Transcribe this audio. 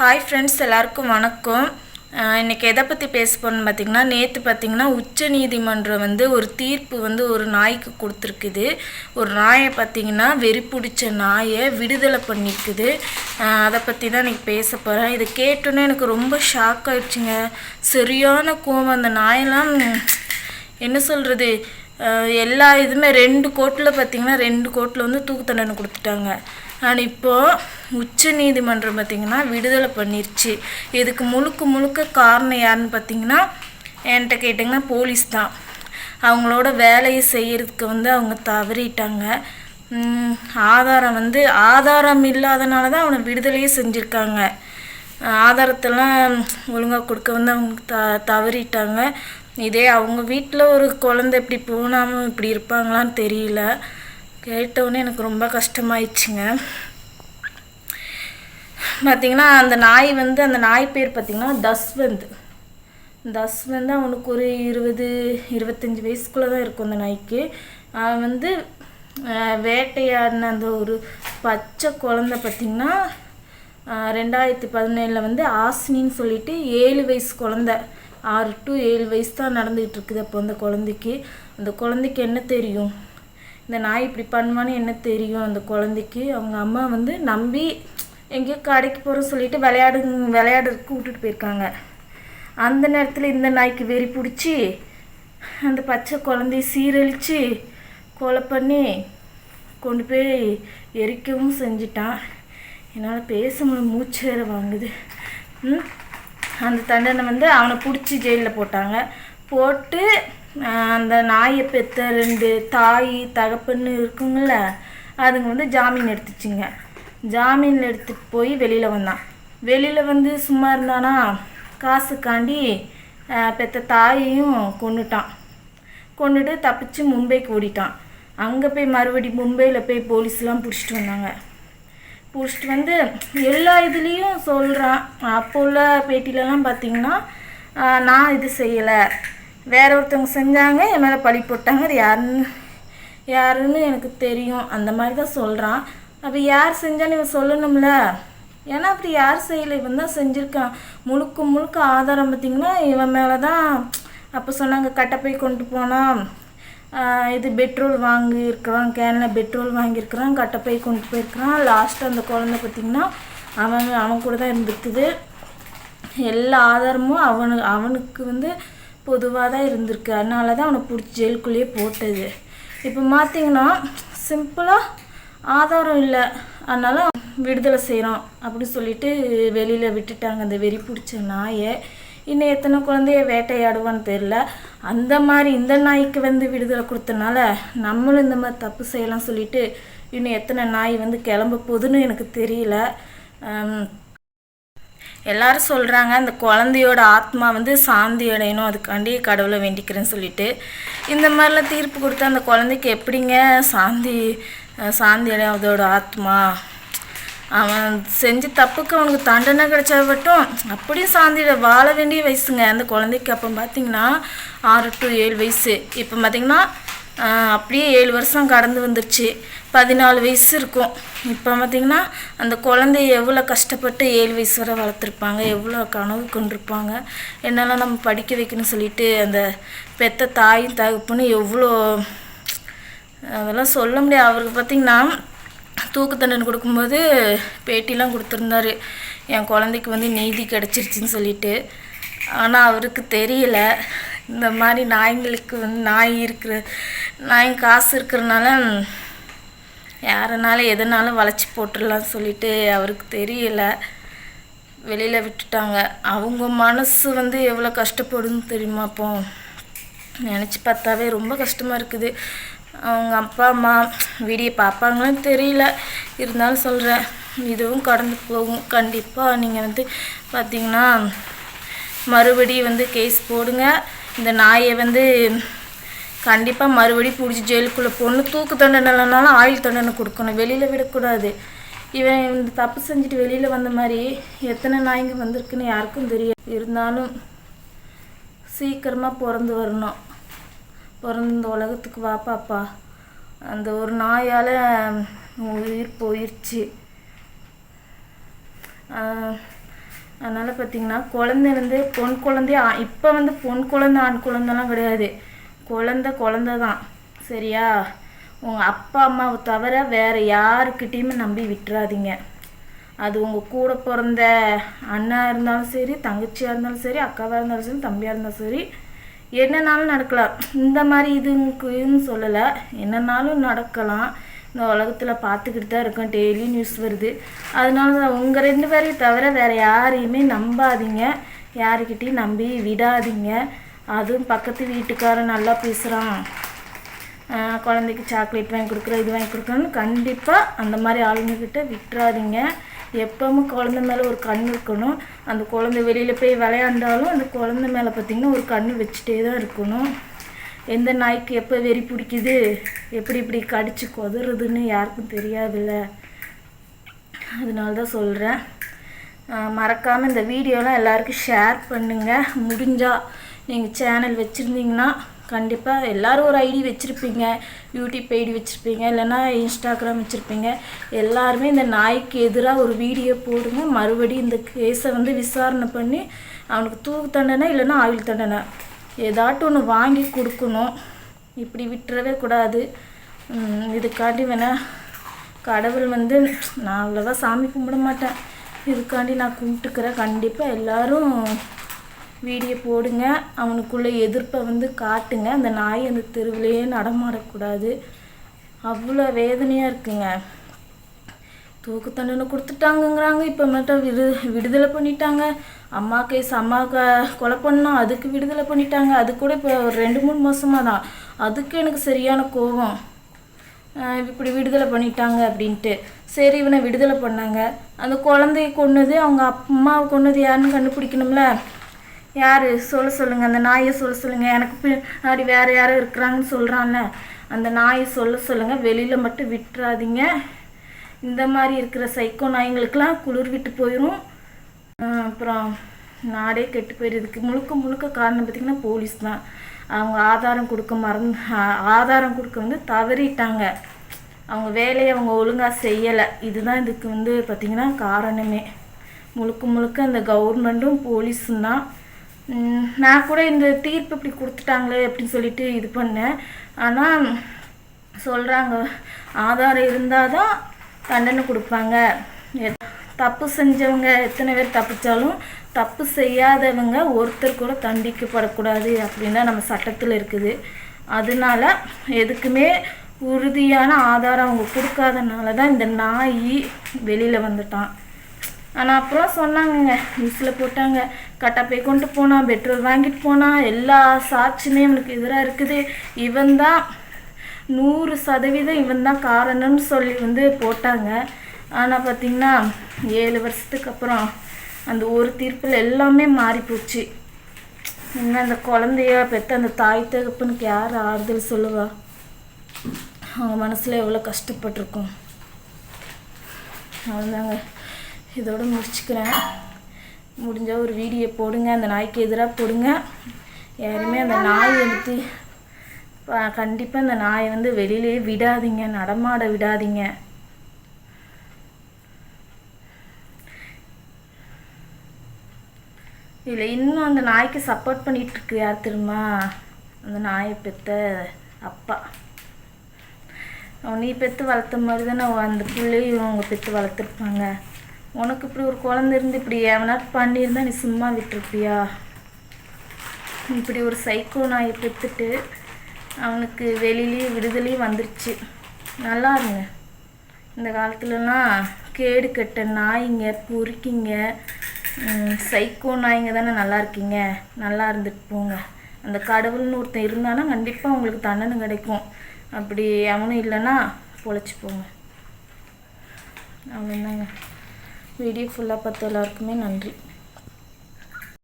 Hi friends எல்லாருக்கும் வணக்கம். இன்றைக்கி இன்னைக்கு எதை பற்றி பேச போகிறோன்னு பார்த்தீங்கன்னா நேற்று பார்த்தீங்கன்னா உச்ச நீதிமன்றம் வந்து ஒரு தீர்ப்பு வந்து ஒரு நாய்க்கு கொடுத்துருக்குது. ஒரு நாயை பார்த்திங்கன்னா வெறி பிடிச்ச நாயை விடுதலை பண்ணிக்குது. அதை பற்றி தான் இன்னைக்கு பேச போகிறேன் இதை கேட்டோன்னே எனக்கு ரொம்ப ஷாக் ஆகிடுச்சிங்க சரியான கோவம். அந்த நாயெல்லாம் என்ன சொல்கிறது எல்லா இதுவுமே ரெண்டு கோட்டில் பார்த்தீங்கன்னா ரெண்டு கோட்டில் வந்து தூக்கு தண்டனை கொடுத்துட்டாங்க. ஆனால் இப்போது உச்ச நீதிமன்றம் பார்த்திங்கன்னா விடுதலை பண்ணிருச்சு. இதுக்கு முழுக்க முழுக்க காரணம் யாருன்னு பார்த்தீங்கன்னா என்கிட்ட கேட்டிங்கன்னா போலீஸ் தான். அவங்களோட வேலையை செய்கிறதுக்கு வந்து அவங்க தவறிட்டாங்க. ஆதாரம் வந்து ஆதாரம் இல்லாதனால தான் அவனை விடுதலையே செஞ்சுருக்காங்க. ஆதாரத்தெல்லாம் ஒழுங்காக கொடுக்க வந்து அவங்க த தவறிட்டாங்க. இதே அவங்க வீட்டில் ஒரு குழந்தை இப்படி போனாமல் இப்படி இருப்பாங்களான்னு தெரியல. கேட்டவுடனே எனக்கு ரொம்ப கஷ்டமாயிடுச்சுங்க. பார்த்தீங்கன்னா அந்த நாய் வந்து அந்த நாய் பேர் பார்த்தீங்கன்னா தஸ்வந்த். தஸ்வந்த் அவனுக்கு ஒரு இருபது இருபத்தஞ்சி வயசுக்குள்ளே தான் இருக்கும் அந்த நாய்க்கு. அவன் வந்து வேட்டையாடின அந்த ஒரு பச்சை குழந்த பார்த்திங்கன்னா ரெண்டாயிரத்தி பதினேழில் வந்து ஆசினின்னு சொல்லிட்டு ஏழு வயசு குழந்த. ஆறு டு ஏழு வயசு தான் நடந்துகிட்டு இருக்குது அப்போ அந்த குழந்தைக்கு. அந்த குழந்தைக்கு என்ன தெரியும்? இந்த நாய் இப்படி பண்ணுவான்னு என்ன தெரியும் அந்த குழந்தைக்கு? அவங்க அம்மா வந்து நம்பி எங்கேயோ கடைக்கு போகிறோன்னு சொல்லிட்டு விளையாடு விளையாடுறதுக்கு விட்டுட்டு போயிருக்காங்க. அந்த நேரத்தில் இந்த நாய்க்கு வெறி பிடிச்சி அந்த பச்சை குழந்தைய சீரழித்து கொலை பண்ணி கொண்டு போய் எரிக்கவும் செஞ்சிட்டான். என்னால் பேச முடியல மூச்சு வேற வாங்குது. ம்? அந்த தண்டனை வந்து அவனை பிடிச்சி ஜெயிலில் போட்டாங்க. போட்டு அந்த நாயை பெற்ற ரெண்டு தாய் தகப்பன்னு இருக்குங்கள அதுங்க வந்து ஜாமீன் எடுத்துச்சுங்க. ஜாமீனில் எடுத்துகிட்டு போய் வெளியில் வந்தான். வெளியில் வந்து சும்மா இருந்தானா காசுக்காண்டி பெத்த தாயையும் கொண்டுட்டான் கொண்டுட்டு தப்பிச்சு மும்பைக்கு ஓடிட்டான். அங்கே போய் மறுபடி மும்பையில் போய் போலீஸ்லாம் பிடிச்சிட்டு வந்தாங்க. பிடிச்சிட்டு வந்து எல்லா இதுலேயும் சொல்கிறான் அப்போ உள்ள பேட்டிலலாம் பார்த்தீங்கன்னா நான் இது செய்யலை. வேற ஒருத்தவங்க செஞ்சாங்க என் மேலே பழி போட்டாங்க. அது யாருன்னு யாருன்னு எனக்கு தெரியும். அந்த மாதிரி தான் சொல்கிறான் அப்போ யார் செஞ்சால் இவன் சொல்லணும்ல? ஏன்னா அப்படி யார் செய்யலை? இவன் தான் செஞ்சுருக்கான். முழுக்க முழுக்க ஆதாரம் பார்த்திங்கன்னா இவன் மேலே தான் அப்போ சொன்னாங்க கட்டப்பை கொண்டு போனான். இது பெட்ரோல் வாங்கியிருக்கிறான். கேனில் பெட்ரோல் வாங்கியிருக்கிறான். கட்டப்பை கொண்டு போயிருக்கிறான். லாஸ்ட்டு அந்த குழந்தை பார்த்திங்கன்னா அவன் அவன் கூட தான் இருந்துருக்குது எல்லா ஆதாரமும் அவனு அவனுக்கு வந்து பொதுவாக தான் இருந்திருக்கு. அதனால தான் அவனை பிடிச்சி ஜெயிலுக்குள்ளேயே போட்டது. இப்போ பார்த்தீங்கன்னா சிம்பிளாக ஆதாரம் இல்லை. அதனால் விடுதலை செய்கிறோம் அப்படி சொல்லிட்டு வெளியில் விட்டுட்டாங்க அந்த வெறி பிடிச்ச நாயை. இன்னும் எத்தனை குழந்தைய வேட்டையாடுவான்னு தெரில அந்த மாதிரி இந்த நாய்க்கு வந்து விடுதலை கொடுத்தனால நம்மளும் இந்த மாதிரி தப்பு செய்யலாம் சொல்லிட்டு இன்னும் எத்தனை நாய் வந்து கிளம்ப போகுதுன்னு எனக்கு தெரியல. எல்லாரும் சொல்கிறாங்க அந்த குழந்தையோட ஆத்மா வந்து சாந்தி அடையணும். அதுக்காண்டி கடவுளை வேண்டிக்கிறேன்னு சொல்லிட்டு. இந்த மாதிரிலாம் தீர்ப்பு கொடுத்தா அந்த குழந்தைக்கு எப்படிங்க சாந்தி அஹ் அதோட ஆத்மா. அவன் செஞ்ச தப்புக்கு அவனுக்கு தண்டனை கிடைச்சா மட்டும் அப்படியும் சாந்தியிட வாழ வேண்டிய வயசுங்க. அந்த குழந்தைக்கு அப்போ பார்த்தீங்கன்னா ஆறு டு ஏழு வயசு. இப்போ பார்த்தீங்கன்னா அப்படியே ஏழு வருஷம் கடந்து வந்துருச்சு. பதினாலு வயசு இருக்கும். இப்போ பார்த்தீங்கன்னா அந்த குழந்தைய எவ்வளோ கஷ்டப்பட்டு ஏழு வயசு வரை வளர்த்துருப்பாங்க எவ்வளோ கனவு கொண்டிருப்பாங்க என்னெல்லாம் நம்ம படிக்க வைக்கணும்னு சொல்லிட்டு அந்த பெத்த தாயும் தகுப்புன்னு எவ்வளோ அதெல்லாம் சொல்ல முடியாது. அவருக்கு பார்த்திங்கன்னா தூக்கு தண்டனை கொடுக்கும்போது பேட்டிலாம் கொடுத்துருந்தாரு. என் குழந்தைக்கு வந்து நீதி கிடச்சிருச்சின்னு சொல்லிட்டு. ஆனால் அவருக்கு தெரியல. இந்த மாதிரி நாய்ங்களுக்கு வந்து நாய் இருக்கிற நாய் காசு இருக்கிறனால யாருனால எதனாலும் வளைச்சி போட்டுடலாம் சொல்லிட்டு அவருக்கு தெரியல. வெளியில் விட்டுட்டாங்க. அவங்க மனசு வந்து எவ்வளோ கஷ்டப்படுன்னு தெரியுமா அப்போ? நினச்சி பார்த்தாவே ரொம்ப கஷ்டமாக இருக்குது. அவங்க அப்பா அம்மா வீடியோ பார்ப்பாங்களான்னு தெரியல. இருந்தாலும் சொல்கிறேன் இதுவும் கடந்து போகும். கண்டிப்பாக நீங்கள் வந்து பார்த்தீங்கன்னா மறுபடியும் வந்து கேஸ் போடுங்க. இந்த நாயை வந்து கண்டிப்பாக மறுபடியும் பிடிச்சி ஜெயிலுக்குள்ளே போடணும். தூக்கு தண்டனை இல்லைனாலும் ஆயுள் தண்டனை கொடுக்கணும். வெளியில் விடக்கூடாது. இவன் இந்த தப்பு செஞ்சுட்டு வெளியில் வந்த மாதிரி எத்தனை நாய்ங்க வந்திருக்குன்னு யாருக்கும் தெரியாது. இருந்தாலும் சீக்கிரமாக பிறந்து வரணும். பிறந்த இந்த உலகத்துக்கு வாப்பாப்பா அந்த ஒரு நாயால் உயிர் போயிடுச்சு அதனால் பார்த்தீங்கன்னா குழந்தைலேருந்து பொன் குழந்தைய இப்போ வந்து பொன் குழந்தை ஆண் குழந்தைலாம் கிடையாது. குழந்தை குழந்தை தான். சரியா? உங்கள் அப்பா அம்மாவை தவிர வேறு யாருக்கிட்டேயுமே நம்பி விட்டுறாதீங்க. அது உங்கள் கூட பிறந்த அண்ணா இருந்தாலும் சரி தங்கச்சியாக இருந்தாலும் சரி அக்காவாக இருந்தாலும் சரி தம்பியாக இருந்தாலும் சரி என்னன்னாலும் நடக்கலாம். இந்த மாதிரி இதுன்னு சொல்லலை. என்னன்னாலும் நடக்கலாம். இந்த உலகத்தில் பார்த்துக்கிட்டு தான் இருக்கோம். டெய்லி நியூஸ் வருது. அதனால தான் உங்கள் ரெண்டு பேரையும் தவிர வேறு யாரையுமே நம்பாதீங்க. யாருக்கிட்டையும் நம்பி விடாதீங்க. அதுவும் பக்கத்து வீட்டுக்காரன் நல்லா பேசுகிறான் குழந்தைக்கு சாக்லேட் வாங்கி கொடுக்குறோம் இது வாங்கி கொடுக்குறோன்னு கண்டிப்பாக அந்த மாதிரி ஆளுங்கக்கிட்ட விட்டுறாதீங்க. எப்பவும் குழந்த மேலே ஒரு கண் இருக்கணும். அந்த குழந்தை வெளியில் போய் விளையாண்டாலும் அந்த குழந்த மேலே பார்த்திங்கன்னா ஒரு கண் வச்சுட்டே தான் இருக்கணும். எந்த நாய்க்கு எப்போ வெறி பிடிக்குது? எப்படி இப்படி கடிச்சு கொதறதுன்னு யாருக்கும் தெரியாதுல்ல. அதனால தான் சொல்கிறேன் மறக்காமல் இந்த வீடியோலாம் எல்லாருக்கும் ஷேர் பண்ணுங்கள் முடிஞ்சால் நீங்கள் சேனல் வச்சுருந்தீங்கன்னா கண்டிப்பாக எல்லோரும் ஒரு ஐடி வச்சுருப்பீங்க யூடியூப் ஐடி வச்சுருப்பீங்க இல்லைன்னா இன்ஸ்டாகிராம் வச்சுருப்பீங்க. எல்லாருமே இந்த நாய்க்கு எதிராக ஒரு வீடியோ போடுங்க மறுபடியும் இந்த கேஸை வந்து விசாரணை பண்ணி அவனுக்கு தூக்கு தண்டனை இல்லைன்னா ஆயுள் தண்டனை. ஏதாட்டும் ஒன்று வாங்கி கொடுக்கணும். இப்படி விட்டுறவே கூடாது. இதுக்காண்டி வேணா கடவுள் வந்து நான் அவ்வளோவா சாமி கும்பிட மாட்டேன். இதுக்காண்டி நான் கும்பிட்டுக்கிறேன் கண்டிப்பாக எல்லோரும் வீடியோ போடுங்க. அவனுக்குள்ள எதிர்ப்பை வந்து காட்டுங்க. அந்த நாய் அந்த தெருவிலேயே நடமாடக்கூடாது. அவ்வளோ வேதனையாக இருக்குங்க. தூக்கு தண்டனை கொடுத்துட்டாங்கங்கிறாங்க. இப்போ மட்டும் விடு விடுதலை பண்ணிட்டாங்க. அம்மா கேஸ் அம்மாவுக்கு கொலை பண்ணோம் அதுக்கு விடுதலை பண்ணிட்டாங்க. அது கூட இப்போ ஒரு ரெண்டு மூணு மாதமாக தான். அதுக்கு எனக்கு சரியான கோபம். இப்படி விடுதலை பண்ணிட்டாங்க அப்படின்ட்டு. சரி இவனை விடுதலை பண்ணாங்க. அந்த குழந்தைய கொன்னது அவங்க அம்மாவை கொன்னது யாருன்னு கண்டுபிடிக்கணும்ல? யார்? சொல்ல சொல்லுங்கள் அந்த நாயை சொல்ல சொல்லுங்கள் எனக்கு பின்னாடி வேறு யாரும் இருக்கிறாங்கன்னு சொல்கிறான்ல அந்த நாயை சொல்ல சொல்லுங்கள் வெளியில் மட்டும் விட்டுறாதீங்க. இந்த மாதிரி இருக்கிற சைக்கோ நாய்ங்களுக்கெல்லாம் குளிர் விட்டு போயிடும் அப்புறம் நாடே கெட்டு போயிடுறதுக்கு முழுக்க முழுக்க காரணம் பார்த்திங்கன்னா போலீஸ் தான். அவங்க ஆதாரம் கொடுக்க மறந்து ஆதாரம் கொடுக்க வந்து தவறிட்டாங்க. அவங்க வேலையை அவங்க ஒழுங்காக செய்யலை. இதுதான் இதுக்கு வந்து பார்த்திங்கன்னா காரணமே. முழுக்க முழுக்க அந்த கவர்மெண்ட்டும் போலீஸும் தான். நான் கூட இந்த தீர்ப்பு இப்படி கொடுத்துட்டாங்களே அப்படின்னு சொல்லிட்டு இது பண்ணேன். ஆனால் சொல்கிறாங்க ஆதாரம் இருந்தால் தான் தண்டனை கொடுப்பாங்க. தப்பு செஞ்சவங்க எத்தனை பேர் தப்பிச்சாலும் தப்பு செய்யாதவங்க ஒருத்தர் கூட தண்டிக்கப்படக்கூடாது அப்படின்னு தான் நம்ம சட்டத்தில் இருக்குது. அதனால எதுக்குமே உறுதியான ஆதாரம் அவங்க கொடுக்காதனால தான் இந்த நாய் வெளியில் வந்துட்டான். ஆனால் அப்புறம் சொன்னாங்கங்க. நியூஸில் போட்டாங்க. கட்டப்பை கொண்டு போனான் பெட்ரோல் வாங்கிட்டு போனான் எல்லா சாட்சியுமே இவனுக்கு எதிராக இருக்குது. இவன் தான் நூறு சதவீதம் இவன் தான் காரணம்னு சொல்லி வந்து போட்டாங்க. ஆனால் பார்த்திங்கன்னா ஏழு வருஷத்துக்கு அப்புறம் அந்த ஒரு தீர்ப்பில் எல்லாமே மாறி போச்சு. என்ன அந்த குழந்தைய பெற்ற அந்த தாய் தகப்பனுக்கு யார் ஆறுதல் சொல்லுவா? அவங்க மனசில் எவ்வளோ கஷ்டப்பட்டிருக்கும். அவ்வளோதாங்க இதோடு முடிச்சுக்கிறேன். முடிஞ்சால் ஒரு வீடியோ போடுங்க அந்த நாய்க்கு எதிராக போடுங்க. யாருமே அந்த நாய் வந்து கண்டிப்பாக அந்த நாயை வந்து வெளியிலே விடாதீங்க நடமாட விடாதீங்க. இதில் இன்னும் அந்த நாய்க்கு சப்போர்ட் பண்ணிகிட்ருக்கு யார் தெரியுமா? அந்த நாயை பெற்ற அப்பா. நீ பெற்று வளர்த்த மாதிரி தானே அந்த பிள்ளையும் அவங்க பெற்று வளர்த்துருப்பாங்க. உனக்கு இப்படி ஒரு குழந்த இருந்து இப்படி எவனாட் பண்ணியிருந்தா நீ சும்மா விட்டுருப்பியா? இப்படி ஒரு சைக்கோ நாயை பெற்றுட்டு அவனுக்கு வெளியிலேயும் விடுதலையும் வந்துருச்சு. நல்லா இருங்க. இந்த காலத்துலலாம் கேடு கட்ட நாய்ங்க பொறுக்கிங்க சைக்கோ நாய்ங்க தானே நல்லா இருக்கீங்க. நல்லா இருந்துட்டு போங்க. அந்த கடவுள்னு ஒருத்தன் இருந்தானா கண்டிப்பாக உங்களுக்கு தண்டனை கிடைக்கும். அப்படி அவனும் இல்லைன்னா பொழைச்சி போங்க. அவ்வளோதாங்க வீடியோ ஃபுல்லாக பார்த்த எல்லாருக்குமே நன்றி.